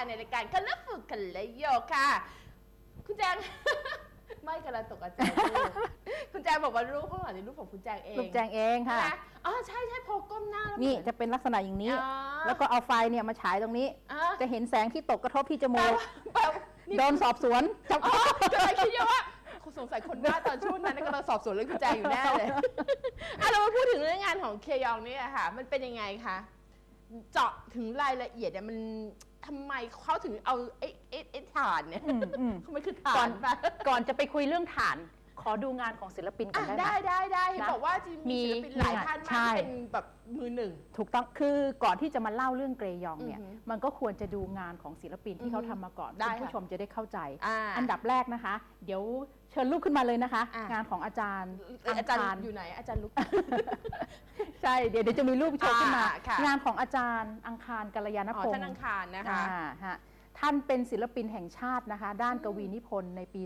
ค่ะในรายการคันละฝึกคันละโยกค่ะ คุณแจง ไม่กำลังตกใจรูปคุณแจงบอกว่ารูปข้างหลังนี่รูปของคุณแจงเองลูกแจงเองค่ะใช่ไหมอ๋อใช่ใช่พอก้มหน้าแล้วนี่เหมือจะเป็นลักษณะอย่างนี้อ๋อแล้วก็เอาไฟเนี่ยมาฉายตรงนี้อ๋อจะเห็นแสงที่ตกกระทบที่จแปลมูกว่าแปลว่านี่โดนสอบสวนจับอ๋อกำลังคิดอยู่ว่าคุณสงสัยคนบ้าตอนช่วงนั้นกำลังสอบสวนเรื่องกุญแจอยู่แน่เลยอะเรามาพูดถึงเรื่องงานของเคยองนี่อะค่ะ มันเป็นยังไงคะ เจาะถึงรายละเอียดเนี่ยมัน ทำไมเขาถึงเอาไอ้ไอ้ไอ้ฐานเนี่ยอืมอืมมันคือฐาก่อนนปะก่อนจะไปคุยเรื่องฐาน ขอดูงานของศิลปินก่ออะนได้ไหม ได้ได้ได้เห็นนะบอกว่าจะมีมีศิลปินหลายท่านใช่ มากที่เป็นแบบมือหนึ่ง ถูกต้องคือก่อนที่จะมาเล่าเรื่องเกรยองเนี่ย อือหือมันก็ควรจะดูงานของศิลปินที่เขาทำมาก่อนได้คุณผู้ค่ะ ชมจะได้เข้าใจ อ่า อันดับแรกนะคะ เดี๋ยวเชิญลูกขึ้นมาเลยนะคะ อะ งานของอาจารย์เอ่ออาจารงคย์อยู่ไหนอาจารย์ลุก ใช่เดี๋ยวเดี๋ยวจะมีรูปโชว์ขึ้นมา อ่าค่ะ งานของอาจารย์อังคารกัลยาณอ๋อพงท่านศ์อังคารนะคะ อ่าฮะ ท่านเป็นศิลปินแห่งชาตินะคะ ด้านกวีนิพนธ์ในปี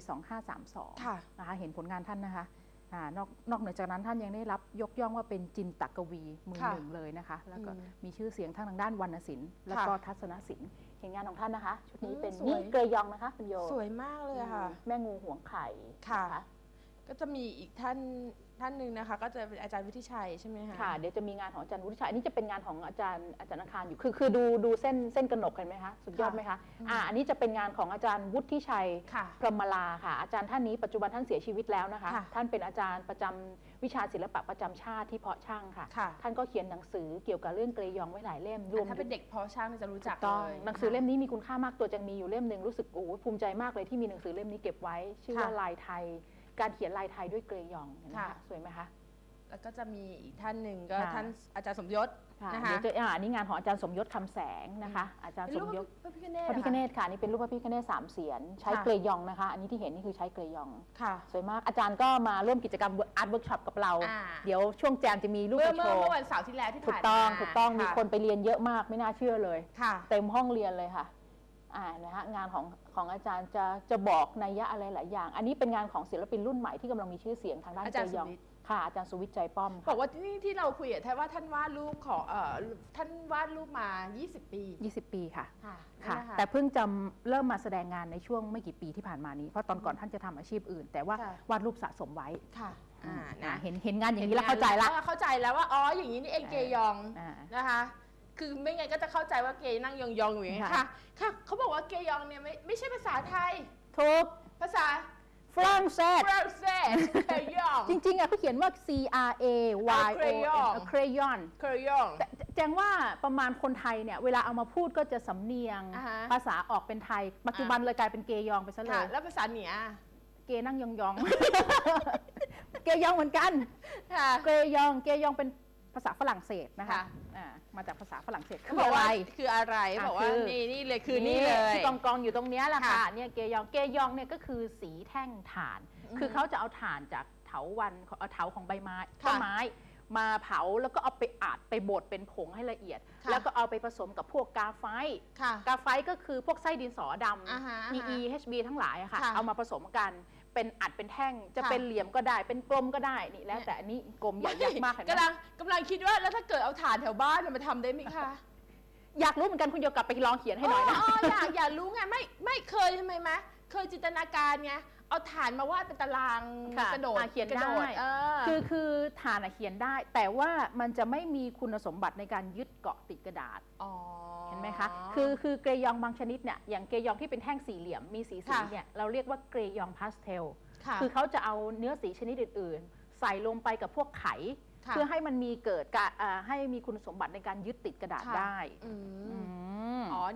2532ค่ะนะคะเห็นผลงานท่านนะคะอ่านอกนอกเหนือจากนั้นท่านยังได้รับยกย่องว่าเป็นจินตกวีมือค่ะหนึ่งเลยนะคะ แล้วก็อืมมีชื่อเสียงทั้งทางด้านวรรณศิลป์แล้วก็ทัศนศิลป์เห็นงานของท่านนะคะ ชุดนี้อืมเป็นสวย นี่เกรยองนะคะคุณโยสวยมากเลยอะค่ะ แม่งูห่วงไข่ค่ะ น ก็จะมีอีกท่านท่านหนึ่งนะคะ ก็จะเป็นอาจารย์วิทิชัยใช่ไหมคะค่ะเดี๋ยวจะมีงานของอาจารย์วุฒิชัยอันนี้จะเป็นงานของอาจารย์อาจารย์อังคารอยู่คือคือดูดูเส้นเส้นกระหนกเห็นไหมคะสุดยอดไหมคะอ่าอันนี้จะเป็นงานของอาจารย์วุฒิชัยค่ะ พรหมลาค่ะ อาจารย์ท่านนี้ปัจจุบันท่านเสียชีวิตแล้วนะคะ ค่ะท่านเป็นอาจารย์ประจำวิชาศิลปะประจำชาติที่เพาะช่างค่ะ ค่ะ ท่านก็เขียนหนังสือเกี่ยวกับเรื่องเกรยองไว้หลายเล่มรวม ถ้าเป็นเด็กพอช่างจะรู้จักต้องเลยหนังสือเล่มนี้มีคุณค่ามากตัวจังมีอยู่เล่มหนึ่งรู้สึกโอ้โหภูมิใจมากเลยที่มีหนังสือเล่มนี้เก็บไว้ ชื่อว่าค่ะลายไทย การเขียนลายไทยด้วยเกรยองเห็นไหมค่ะคะสวยไหมคะ แล้วก็จะมีอีกท่านหนึ่งก็ค่ะ ท่านอาจารย์สมยศค่ะนะคะเดี๋ยวจะอ่าอันนี้งานของอาจารย์สมยศคำแสงนะคะ อาจารย์เป็นสรูมปยศพระพิฆเนศพระพิฆเนหอศค่ะนี่เป็นรูปพระพิฆเนศสามเสียนใช้ค่ะเกรยองนะคะ อันนี้ที่เห็นนี่คือใช้เกรยอง ค่ะ สวยมากอาจารย์ก็มาร่วมกิจกรรมอาร์ตเวิร์กช็อปกับเรา อ่า เดี๋ยวช่วงแจมจะมีรูปเมื่อมาโชเมื่อว์เมื่อวันเสาร์ที่แล้วที่ถูกผ่านต้องมาถูกต้องมีะคนไปเรียนเยอะมากไม่น่าเชื่อเลย ค่ะ เต็มห้องเรียนเลยค่ะ อ่านะฮะงานของของอาจารย์จะจะบอกนัยยะอะไรหลายอย่าง อันนี้เป็นงานของศิลปินรุ่นใหม่ที่กำลังมีชื่อเสียงทางด้านอาเกจารรย์ยองสุวิทย์ ค่ะอาจารย์สุวิทย์ใจป้อมบค่ะอกว่าที่นี่ที่เราคุยอะท่านว่าท่านวาดรูปของเอ่อท่านวาดรูปมา 20 ปี20 ปีค่ะ ค่ะค่ะนั่นนแต่เพิ่งจะเริ่มมาแสดงงานในช่วงไม่กี่ปีที่ผ่านมานี้ เพราะตอนก่อนท่านจะทำอาชีพอื่น แต่ว่าค่ะ วาดรูปสะสมไว้ค่ะอ่านะนะเห็นเห็นงานอย่างนี้แล้วเข้าใจละออเข้าใจแล้วว่า อ๋อ อย่างนี้นี่เองเกยองอ่า นะคะ คือไม่งั้นก็จะเข้าใจว่าเกย์นั่งยองๆอยู่อย่างนี้ยค่ะ ค่ะ ค่ะ เขาบอกว่าเกยองเนี่ยไม่ไม่ใช่ภาษาไทยทุกภาษาฝรั่งเศส ฝรั่งเศสเกยอง จริงๆอะเขาเขียนว่า C R A Y O Crayon N crayon เกยอง แต่แจงว่าประมาณคนไทยเนี่ย เวลาเอามาพูดก็จะสำเนียง อ่าฮะ ภาษาออกเป็นไทย ปัจจุบันเลยกลายเป็นเกยองไปซะเลค่ะ ย แล้วภาษาเหนือเกนั่งยองๆ เกยองเหมือนกัน ค่ะ เกยอง เกยองเป็น ภาษาฝรั่งเศสนะคะค่ะ อ่ามาจากภาษาฝรั่งเศสเขาคือบอกอะไร ว่าคืออะไรอะบอกว่าคือ นี่นี่เลยคือนี่เลย ที่กองกองๆอยู่ตรงเนี้ยแหละค่ะค่ะเนี่ยเกยองเกยองเนี่ยก็คือสีแท่งถ่านคือเขาจะเอาถ่านจากเถาวันเอาเถาของใบไม้ค่ะต้นไม้ มาเผาแล้วก็เอาไปอัดไปบดเป็นผงให้ละเอียด ค่ะ แล้วก็เอาไปผสมกับพวกกาไฟ ค่ะ กาไฟก็คือพวกไส้ดินสอดอ่าฮะำ อ่า E ฮะ E H B ทั้งหลายอะค่ะ ค่ะเอามาผสมกัน เป็นอัดเป็นแท่ง จะค่ะ เป็นเหลี่ยมก็ได้ เป็นกลมก็ได้นี่แล้ว แต่อันนี้กลมใหญ่ยักษ์มากเห็นไหมกำลังกำลังคิดว่าแล้วถ้าเกิดเอาถ่านแถวบ้านเนี่ยมาทำได้ไหมคะอยากรู้เหมือนกันคุณโยกลับไปลองเขียนให้หน่อยนะอ๋ออยากอยากรู้ไงไม่ไม่เคยทำไมไหมเคยจินตนาการไง เอาถ่านมาวาดเป็นตารางค่ะกระโดดอะเขียนกระโดดได้ เออ คือคือฐานอะเขียนได้ แต่ว่ามันจะไม่มีคุณสมบัติในการยึดเกาะติดกระดาษ อ๋อ เห็นไหมคะ คือคือเกรยองบางชนิดเนี่ย อย่างเกรยองที่เป็นแท่งสี่เหลี่ยม มีสีสีค่ะ เนี่ย เราเรียกว่าเกรยองพาสเทล ค่ะคือเขาจะเอาเนื้อสีชนิดอื่น ๆ ใส่ลงไปกับพวกไข ค่ะเพื่อให้มันมีเกิดการอ่าให้มีคุณสมบัติในการยึดติดกระดาษค่ะ ได้ อืม อืมอ๋อ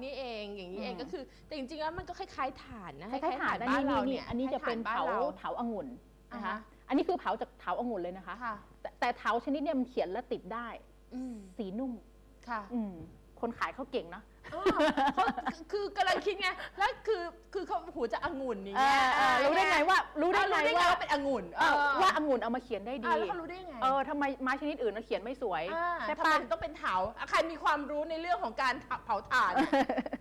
นี่เองอย่างนี้เองอืมก็คือ แต่จริงๆแล้วมันก็คล้ายๆถ่านนะคล้ายๆถ่านอันบ้านี้นเรานี่เนี่ยอันนี้จะเป็นคล้ยๆเถาบ้รเถาองุ่นนะอ่าคะฮะอันนี้คือเผาจากเถาองุ่นเลยนะคะค่ะแต่แต่เถาชนิดเนี่ยมันเขียนแล้วติดได้อืมสีนุ่มค่ะอืม คนขายเขาเก่งเนาะอ๋อเขาคือกำลังคิดไง แล้วคือคือเขาหูจะองุ่นอย่างเอเงี้ยอเออรู้ได้ไงว่ารู้ได้เออไงรู้ได้ไงว่าว่าเป็นองุ่นเออว่าองุ่นเอามาเขียนได้ดี อ่าแล้วเขารู้ได้ไงเออทำไมไม้ชนิดอื่นมันเขียนไม่สวยอ่าใช่ทำไมปะ ถึงต้องเป็นเถาอะใครมีความรู้ในเรื่องของการเผาถ่าน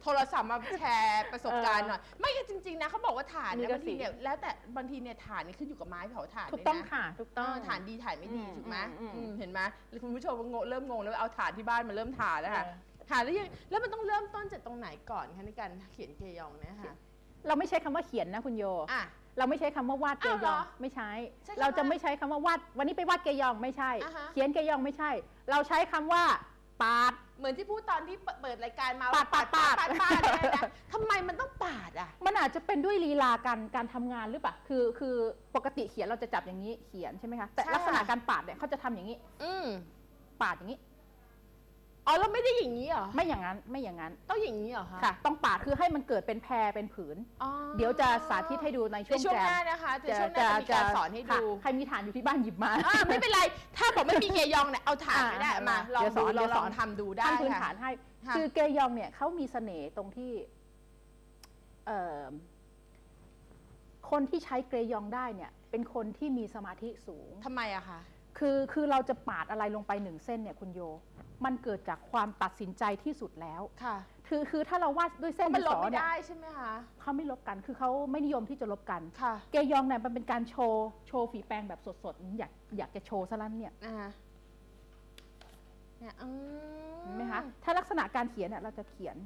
โทรศัพท์มาแชร์ประสบการณ์หน่อย ไม่จริงๆนะเขาบอกว่าถ่านมีเนี่ยกระบางทีสีเนี่ยแล้วแต่บางทีเนี่ยถ่านเนี่ยขึ้นอยู่กับไม้เผาถ่านถูกด้วยต้องนะค่ะ ถูกเอต้อง อถ่านดีถ่านไม่ดีอืมถูกไหมอืมอืม อืมเห็นไหมคุณผู้ชมงงเริ่มงงแล้วเอาถ่านที่บ้านมาเริ่มถ่านแล้วค่ะ เออ ค่ะแล้วยังแล้วมันต้องเริ่มต้นจากตรงไหนก่อนคะในการเขียนเกยองเนี่ยค่ะเราไม่ใช้คำว่าเขียนนะคุณโย อะ เราไม่ใช้คำว่าวาดเกอ้าวยเหรอองไม่ใช้ ใช้คำว่าเราจะไม่ใช้คำว่าวาดวันนี้ไปวาดเกยองไม่ใช่ อ่าฮะ เขียนเกยองไม่ใช่ เราใช้คำว่าปาด เหมือนที่พูดตอนที่เปิดรายการมาปาดปาดปาดปาดปาดเนี่ยนะทำไมมันต้องปาดอะ มันอาจจะเป็นด้วยลีลาการการทำงานหรือเปล่าคือคือปกติเขียนเราจะจับอย่างนี้เขียนใช่ไหมคะแต่ใช่ ลักษณะค่ะการปาดเนี่ยเขาจะทำอย่างนี้ อืม ปาดอย่างนี้ อ๋อเราไม่ได้อย่างนี้เหรอไม่อย่างนั้นไม่อย่างนั้นต้องอย่างนี้เหรอคะค่ะ ต้องปาดคือให้มันเกิดเป็นแพรเป็นผืน อ๋อเดี๋ยวจะสาธิตให้ดูในช่ในวงช่วงแจหน้ามนะคะในช่วงหน้าจะมีการสอนให้ค่ะดูใครมีฐานอยู่ที่บ้านหยิบมา อ่าไม่เป็นไร ถ้าผมไม่มีเกยองเนี่ยเอาฐานไม่ได้อ่ามาอ่าลองเดี๋ยวสดูอนเราเดี๋ยวลสอองนทำดูได้ขั้นพื้นค่ะฐานให้ ค่ะ คือเกยองเนี่ยเขามีเสน่ห์ตรงที่เอ่อคนที่ใช้เกยองได้เนี่ย เป็นคนที่มีสมาธิสูง ทำไมอะคะ คือคือเราจะปาดอะไรลงไปหนึ่งเส้นเนี่ยคุณโย มันเกิดจากความตัดสินใจที่สุดแล้วค่ะ คือคือถ้าเราวาดด้วยเส้นมันดินลสบอไม่เนี่ยได้ใช่ไหมคะเขาไม่ลบกันคือเขาไม่นิยมที่จะลบกันค่ะเกยองเนี่ยมันเป็นการโชว์โชว์ฝีแปรงแบบสดๆอยากอยากจะโชว์ซะแล้วเนี่ยนะคะเนี่ยอืมเห็นไหมคะถ้าลักษณะการเขียนเนี่ยเราจะเขียน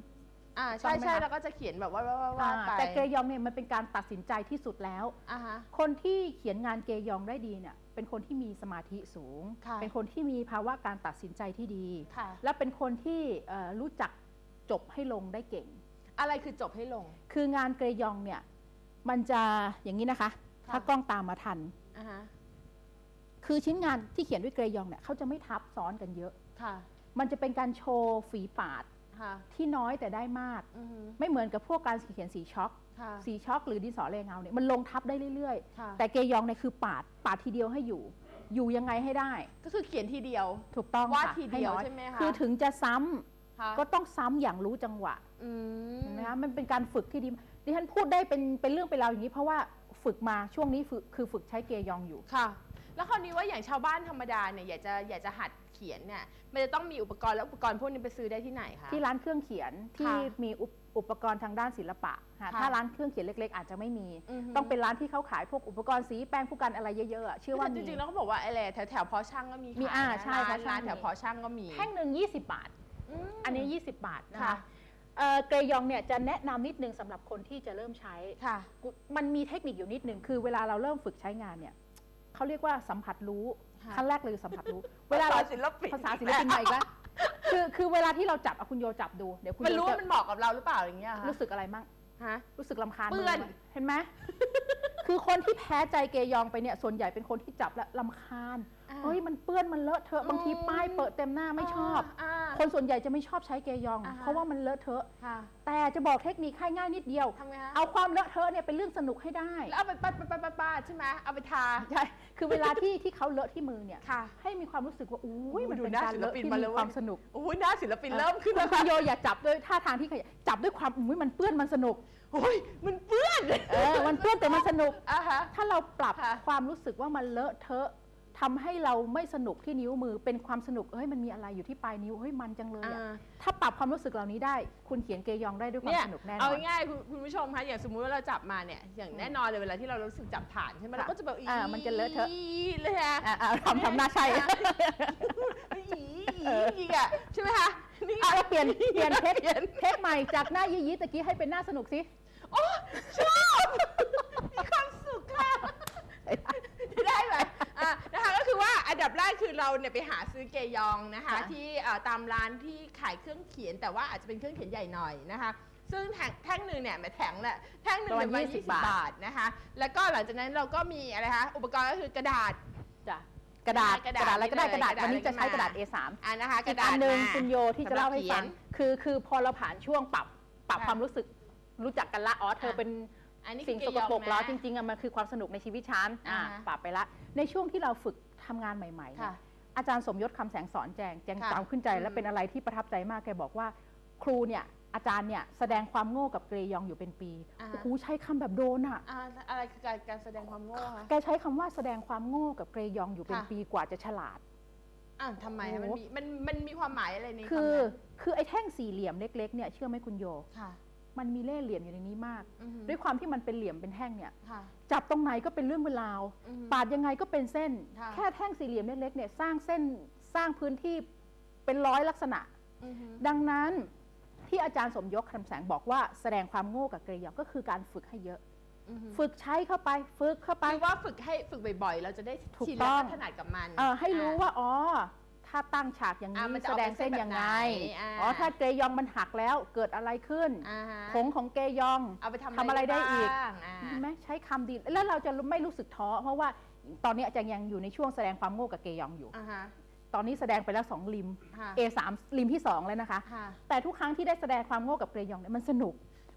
อ่าต้ใช่องไหมใช่คะ แล้วก็จะเขียนแบบว่าว่าว่าดไปอ่าแต่เกยองเนี่ยมันเป็นการตัดสินใจที่สุดแล้ว อ่าฮะ คนที่เขียนงานเกยองได้ดีเนี่ยเป็นคนที่มีสมาธิสูง ค่ะ เป็นคนที่มีภาวะการตัดสินใจที่ดี ค่ะ และเป็นคนที่เอ่อรู้จักจบให้ลงได้เก่ง อะไรคือจบให้ลง คืองานเกรยองเนี่ยมันจะอย่างนี้นะคะ ค่ะ ถ้ากล้องตามมาทัน อ่าฮะคือชิ้นงานที่เขียนด้วยเกรยองเนี่ยเขาจะไม่ทับซ้อนกันเยอะ ค่ะ มันจะเป็นการโชว์ฝีปาด ค่ะที่น้อยแต่ได้มาก อือฮึไม่เหมือนกับพวกการเขียนสีช็อก ค่ะ สีช็อกหรือดินสอเรเงาเนี่ยมันลงทับได้เรื่อยค่ะ ๆ แต่เกรยองเนี่ยคือปาดปาดทีเดียวให้อยู่ อยู่ยังไงให้ได้ก็คือเขียนทีเดียว ถูกต้องวาดค่ะทีเดียวน้อใช่ไหมคะ คือถึงจะซ้ำค่ะก็ต้องซ้ำอย่างรู้จังหวะอืมเห็นะคะมันเป็นการฝึกที่ดีดิฉันพูดได้เป็นเป็นเรื่องเป็นราวอย่างนี้ เพราะว่าฝึกมาช่วงนี้ฝึกคือฝึกใช้เกยองอยู่ ค่ะ แล้วคราวนี้ว่าอย่างชาวบ้านธรรมดาเนี่ยอยากจะอยากจะหัดเขียนเนี่ยมันจะต้องมีอุปกรณ์แล้วอุปกรณ์พวกนี้ไปซื้อได้ที่ไหนคะ ที่ร้านเครื่องเขียนที่ค่ะมีอุปอุปกรณ์ทางด้านศิลปะค่ะค่ะถ้าร้านเครื่องเขียนเล็กๆ อาจจะไม่มีฮึ ต้องเป็นร้านที่เขาขายพวกอุปกรณ์สีแป้งผู้กันอะไรเยอะๆอะเชื่อว่าจมี ริงๆแล้วก็บอกว่าอะไรแถวแถวๆพอช่างก็มีมีขายอ่านะใช่ร้านพอช่างร้านแถวมี พอช่างก็มีแท่งหนึ่ง20 บาท ม อันนี้ 20 บาทนะค่ะ คะเอ่อเกยองเนี่ยจะแนะนำนิดนึงสำหรับคนที่จะเริ่มใช้ ค่ะ มันมีเทคนิคอยู่นิดนึงคือเวลาเราเริ่มฝึกใช้งานเนี่ย เขาเรียกว่าสัมผัสรู้ค่ะขั้นแรกเลยสัมผัสรู้ เวลาเราศิลปินภาษาศิลปินใหม่อีกแล้วคือคือเวลาที่เราจับเอาคุณโยจับดูเดี๋ยวคุณมันโยรู้จะว่ามันเหมาะกับเราหรือเปล่าอย่างเงี้ยค่ะรู้สึกอะไรมั่งฮะรู้สึกลำคาญเปื้อนมืไหมเห็นไหมคือคนที่แพ้ใจเกยองไปเนี่ยส่วนใหญ่เป็นคนที่จับแล้วลำคาญอ่า เฮ้ยมันเปื้อนมันเลอะเทอะบางทีอืมป้ายเปิดเต็มหน้าไม่ชอบาคนส่วนใหญ่จะไม่ชอบใช้เกยองอ่าฮะเพราะว่ามันเลอะเทอะค่ะแต่จะบอกเทคนิคให้ง่ายนิดเดียวทำไงฮะเอาความเลอะเทอะเนี่ยเป็นเรื่องสนุกให้ได้แล้วเอาไปปัดปัดปัดปัดปัดใช่ไหมเอาไปทาใช่คือเวลาที่ที่เขาเลอะที่มือเนี่ยค่ะให้มีความรู้สึกว่าอุ้ยโอ้ยมันดูเป็นหน้าการศิลเลอะปินที่มามีเลยเว้ยความสนุกโอ้ยหน้าศิลปินเริ่มขึ้นคุแล้วณคุณโยอย่าจับด้วยท่าทางที่ขยะจับด้วยความอุ้ยมันเปื้อนมันสนุกโอ้ยมันเปื้อนเออมันเปื้อนแต่มันสนุกอะฮะถ้าเราปรับค่ะความรู้สึกว่ามันเลอะเทอะ ทำให้เราไม่สนุกที่นิ้วมือเป็นความสนุกเฮ้ยมันมีอะไรอยู่ที่ปลายนิ้วเฮ้ยมันจังเลยอะอ่าถ้าปรับความรู้สึกเหล่านี้ได้ คุณเขียนเกยองได้ด้วยความเนี่ยสนุกแน่นเอาอนง่ายๆคุณคุณผู้ชมคะอย่างสมมุติว่าเราจับมาเนี่ยอย่างแน่นอนเลยเวลาที่เรารู้สึกจับฐานใช่ไหมค่ะเราก็จะแบบอ่ามันจะเลอะเทอะเลยฮะอะอะทำทำหน้าใช่อีอีอะใช่ไหมคะนี่อะเราเปลี่ยนเปลี่ยนเทคเทคใหม่จากหน้ายี้ๆตะกี้ให้เป็นหน้าสนุกสิโอ้ชอบมีความสุขค่ะได้ไหมอะนะคะก็คือว่าอันดับแรก คือเราเนี่ยไปหาซื้อเกยองนะคะ ค่ะ ที่เอ่อตามร้านที่ขายเครื่องเขียน แต่ว่าอาจจะเป็นเครื่องเขียนใหญ่หน่อยนะคะ ซึ่งแท่งแท่งหนึ่งเนี่ยแหมแท่งแหละแท่งหนึ่งประมาณเนี่ยประมาณ20 20 บาทนะคะ แล้วก็หลังจากนั้นเราก็มีอะไรคะอุปกรณ์ก็คือกระดาษ จ้ะกระดาษกระกดาษระดาษอะไรก็ได้นี่กระดาษเลยวันนี้จะใช้กกระระดาดาษษ A3 อ่านะคะ กอีระกดาอัษนหนึ่งมา คุณโยที่จะเล่าให้ฟังสำหรับเขียนคือคือพอเราผ่านช่วงปรับปรับค่ะความรู้สึกรู้จักกันละอ๋อเธอเป็นอันนี้สิ่งคือสกปรกเยองนะ แล้วจริงๆอะมันคือความสนุกในชีวิตฉันอ่าอ่าฮะ ปรับไปละในช่วงที่เราฝึก ทำงานใหม่ๆเนี่ค่ะยอาจารย์สมยศคำแสงสอนแจงแจงค่ะจำขึ้นใจและอืม เป็นอะไรที่ประทับใจมากแกบอกว่า ครูเนี่ยอาจารย์เนี่ยแสดงความโง่กับเกรยองอยู่เป็นปีอ่าโอ้โหใช้คำแบบโดนอะอ่าอะไรคือการการแสดงความโง่คะ แกใช้คำว่าแสดงความโง่กับเกรยองอยู่เป็นค่ะ ปีกว่าจะฉลาด อ่าทำไมคะโอ้มันโหมีมันมันมีความหมายอะไรในคือำนั้นคือไอ้แท่งสี่เหลี่ยมเล็ก ๆ เนี่ยเชื่อไหมคุณโย ค่ะ มันมีเล่ห์เหลี่ยมอยู่ในนี้มากอือฮึด้วยความที่มันเป็นเหลี่ยมเป็นแท่งเนี่ยค่ะจับตรงไหนก็เป็นเรื่องเวลาวอือฮึปาดยังไงก็เป็นเส้นค่ะแค่แท่งสี่เหลี่ยมเล็กๆเนี่ยสร้างเส้นสร้างพื้นที่เป็นร้อยลักษณะอือฮึดังนั้นที่อาจารย์สมยศคำแสงบอกว่าแสดงความโง่กับเกรยองก็คือการฝึกให้เยอะอือฮึฝึกใช้เข้าไป ฝึกเข้าไปคือว่าฝึกให้ฝึกบ่อยๆ เราจะได้ถูกชินต้และองก็ถนัดกับมันเออให้รู้ว่าอ๋อ ถ้าตั้งฉากอย่างอะนี้มันจะแสออกดเป็งนเส้เส้นนแบบยังไง ไหนอ่าอ๋อ ถ้าเกรยองมันหักแล้วเกิดอะไรขึ้น อ่าฮะผงของเกยอง เอาไปทำทำอะไรได้อีก บ้างอ่าเห็นไหมใช้คำดีแล้วเราจะไม่รู้สึกท้อ เพราะว่าตอนนี้อาจารย์ยังอยู่ในช่วงแสดงความโง่กับเกยองอยู่ อ่าฮะตอนนี้แสดงไปแล้วสองริม ค่ะ A3 ริมที่สองแล้วนะคะ ค่ะ แต่ทุกครั้งที่ได้แสดงความโง่กับเกรยองเนี่ยมันสนุก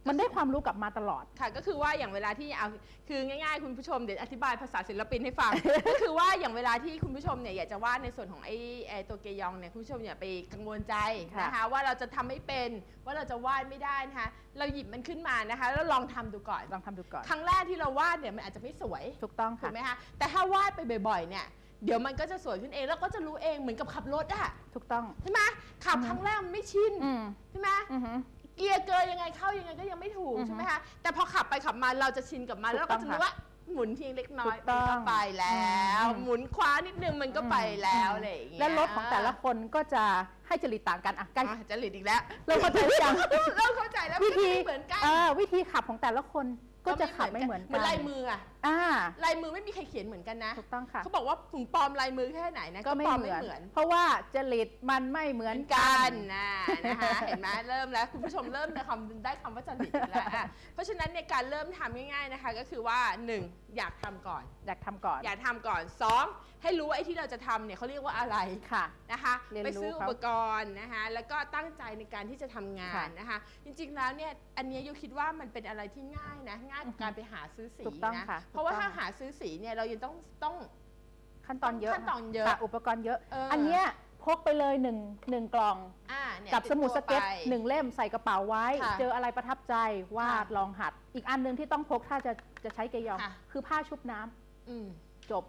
มันได้ความรู้กลับมาตลอด ค่ะก็คือว่าอย่างเวลาที่เอาคือง่ายๆ คุณผู้ชมเดี๋ยวอธิบายภาษาศิลปินให้ฟัง ก็คือว่าอย่างเวลาที่คุณผู้ชมเนี่ยอยากจะวาดในส่วนของไอ้ไอ้ตัวเกยองเนี่ยคุณผู้ชมอย่าไปกังวลใจค่ะนะคะว่าเราจะทำไม่เป็นว่าเราจะวาดไม่ได้นะคะเราหยิบมันขึ้นมานะคะ แล้วลองทำดูก่อนลองทำดูก่อน ครั้งแรกที่เราวาดเนี่ยมันอาจจะไม่สวยถูกต้องถูค่ะกไหมคะแต่ถ้าวาดไปบ่อยๆเนี่ยเดี๋ยวมันก็จะสวยขึ้นเองแล้วก็จะรู้เองเหมือนกับขับรถอะถูกต้องใช่ไหมขับอือฮึครั้งแรกมันไม่ชินอืมใช่ไหมอือหือ เกียร์เกยยังไงเข้ายังไงก็ยังไม่ถูกอือฮึใช่ไหมคะแต่พอขับไปขับมาเราจะชินกับมันถูกแล้วต้ก็องจะรู้ค่ะว่าหมุนเพียงเล็กน้อยถูกต้องมันก็ไปแล้วอืมหมุนคว้านิดนึงมันก็ไปแล้วอะไรอย่างเงี้ยและรถของแต่ละคนก็จะให้จริตต่างกันอะใกล้อะจะหลีดอีกแล้วเราเข้าใจหรือยัง เริ่มเข้าใจแล้ววิธีไม่เหมือนกัน เออวิธีขับของแต่ละคน ก็จะขับไม่เหมือนเหกัมือนลายมืออะอ่าลายมือไม่มีใครเขียนเหมือนกันนะถูกต้องค่ะเขาบอกว่าถึงปลอมลายมือแค่ไหนนะก็ไม่ปลอมเหไม่มือนเหมือน เพราะว่าจริตมันไม่เหมือนกักันนนะนะคะเห็นไหมเริ่มแล้วคุณผู้ชมเริ่มได้คำได้คำว่าจริตอีกแล้วอะเพราะฉะนั้นในยการเริ่มทำง่าย ๆนะคะ ก็คือว่าหนึ่งอยากทำก่อน อยากทำก่อน อย่าทำก่อนสอง ให้รู้ว่าไอ้ที่เราจะทำเนี่ยเขาเรียกว่าอะไรค่ะนะคะ เรียนไปรู้ซื้ออุเขาปกรณ์นะคะ แล้วก็ตั้งใจในการที่จะทำงาค่ะนนะคะ จริงๆแล้วเนี่ยอันเนี้ยโยคิดว่ามันเป็นอะไรที่ง่ายนะง่ายกว่าการไปหาซื้อสีถูกต้องนะค่ะเพราะว่าถูกต้องถ้าหาซื้อสีเนี่ยเรายังต้องต้อง ขั้นตอนเยอะขั้นตอนเยอะค่ะอุปกรณ์เยอะ เอออั อันเนี้ยพกไปเลยหนึ่งหนึ่งกล่อง อ่าเนี่ยกับสมุดสเก็ตติดตัวไป หนึ่งเล่มใส่กระเป๋าไว้ ค่ะเจออะไรประทับใจวาดค่ะลองหัด อีกอันหนึ่งที่ต้องพกถ้าจะจะใช้เกยอง ค่ะ คือผ้าชุบน้ำอืม จบ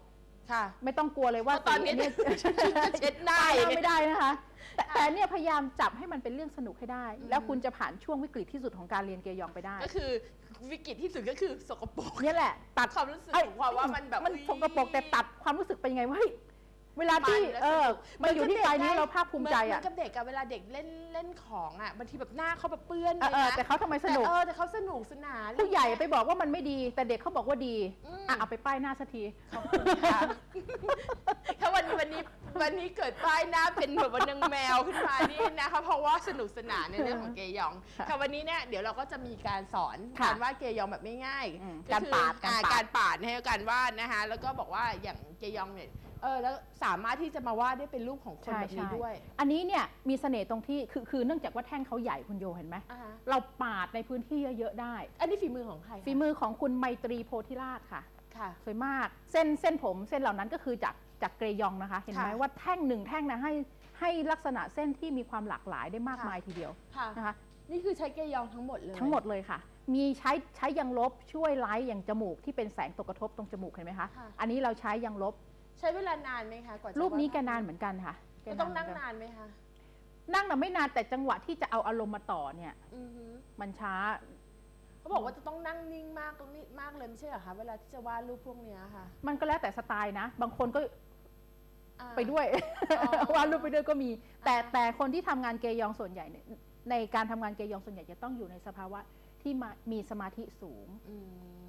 ค่ะ ไม่ต้องกลัวเลยว่าเพราะตอนนี้สีเช็ดหน้าป้ายหอย่าน้างเงี้ยไม่ได้นะคะ แต่ค่ะแต่เนี่ยพยายามจับให้มันเป็นเรื่องสนุกให้ได้ อืม แล้วคุณจะผ่านช่วงวิกฤตที่สุดของการเรียนเกยองไปได้ก็คือวิกฤตที่สุดก็คือสกปรกเนี่ยแหละตัดความรู้สึกเอ้ยของความว่ามันแบบมันอุ๊ย สกปรกแต่ตัดความรู้สึกเป็นยังไงว่าเฮ้ย เวลาที่มันและเออสนุกมันอยู่ที่เหมือนกับปลายนิ้วเด็กไงเราภาคภูมิใจเหมือะอนกับเด็กอะเวลาเด็กเล่นเล่นของอะบางทีแบบหน้าเขาแบบเปื้อนเอเลอยเออนะแต่เขาทำไมสแต่นุกเออแต่เขาสนุกสนานผู้ใหญ่ไปบอกว่ามันไม่ดี แต่เด็กเขาบอกว่าดีอืมอะเอาไปป้ายหน้าสักทีขอบคุณค่ะถ้าวันวันนี้วันนี้เกิดป้ายหน้าเป็นแบบว่านางแมวขึ้นมานี่นะคะเพราะว่าสนุกสนานในเรื่องของเกยองค่ะค่ะวันนี้เนี่ยเดี๋ยวเราก็จะมีการสอนค่ะการวาดเกยองแบบไม่ง่ายอืมคือการปาดอ่การปาดการปาดให้การวาดนะคะแล้วก็บอกว่าอย่างเกยองเนี่ย เออแล้วสามารถที่จะมาวาดได้เป็นรูปของคนใช่แบบนี้ใช่ด้วย อันนี้เนี่ยมีเสน่ห์ตรงที่คือคือเนื่องจากว่าแท่งเขาใหญ่คุณโยเห็นไหมอ่าฮะ เราปาดในพื้นที่เยอะๆได้ อันนี้ฝีมือของใครคะฝีมือของคุณไมตรีโพธิราชค่ะ ค่ะ สวยมากเส้นเส้นผมเส้นเหล่านั้นก็คือจากจากเกรยองนะคะ เห็นไหมค่ะว่าแท่งหนึ่งแท่งนะให้ให้ลักษณะเส้นที่มีความหลากหลายได้มากค่ะ มายทีเดียวค่ะ นะคะ นี่คือใช้เกยองทั้งหมดเลย ทั้งหมดเลยค่ะ มีใช้ใช้ยางลบช่วยไลท์อย่างจมูกที่เป็นแสงตกกระทบตรงจมูกเห็นไหมคะ ค่ะ อันนี้เราใช้ยางลบ ใช้เวลานานไหมคะกว่าจะรูปนี้วาดแกนานเหมือนกันค่ะแกก็ต้องนั่งเหมืกันานไหมคะ นั่งน่ะไม่นานแต่จังหวะที่จะเอาอารมณ์มาต่อเนี่ย อือฮึมันช้า เขาบอกว่าจะต้องนั่งนิ่งมากตรงนี้มากเลยไม่ใช่เหรอคะเวลาที่จะวาดรูปพวกเนี้ยค่ะมันก็แล้วแต่สไตล์นะ บางคนก็อ่า ไปด้วย อ๋อ วาดรูปไปด้วยก็มี แต่อ่าแต่คนที่ทำงานเกยองส่วนใหญ่เนี่ยในการทำงานเกยองส่วนใหญ่จะต้องอยู่ในสภาวะที่มามีสมาธิสูง อืม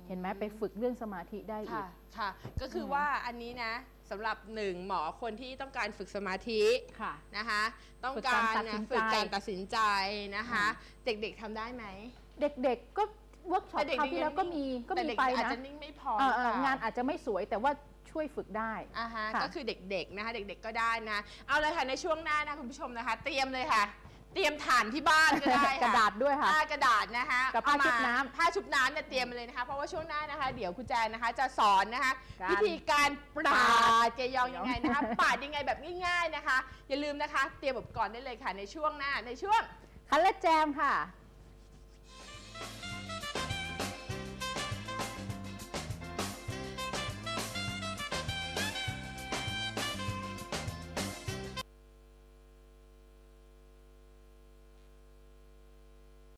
เห็นไหมไปฝึกเรื่องสมาธิได้อีค่ะกค่ะ ก็คือว่าอันนี้นะ สำหรับหนึ่งหมอคนที่ต้องการฝึกสมาธิค่ะ นะคะ ต้องฝึกกาการรตัดสินะนใจฝึกการตัดสินใจนะคะ เด็กๆทำได้ไหมเด็กๆก็เวิร์กช็อปแต่เด็กคราวที่แล้วก็ยังมีก็แต่มีเด็กไปอาจนะจะนิ่งไม่พอเออเออหรือเปล่ งานอาจจะไม่สวยแต่ว่าช่วยฝึกได้ อ่าฮะค่ะ ก็คือเด็กๆนะคะเด็กๆก็ได้นะ เอาเลยค่ะในช่วงหน้านะคุณผู้ชมนะคะ เตรียมเลยค่ะ เตรียมฐานที่บ้านก็ได้ค่กระดาษด้วยค่ะ อ่ากระดาษนะคะกับผ้าเมชุบน้ำผ้าชุบน้ำเนี่ยเตรียมมาเลยนะคะ เพราะว่าช่วงหน้านะคะ เดี๋ยวคุณแจนนะคะ จะสอนนะคะ การวิธีการปราปาดเกยองยังไงนะคะปาดยังไงแบบง่าย ๆนะคะ อย่าลืมนะคะ เตรียมอุปกรณ์ได้เลยค่ะในช่วงหน้าในช่วง คันและแจมค่ะ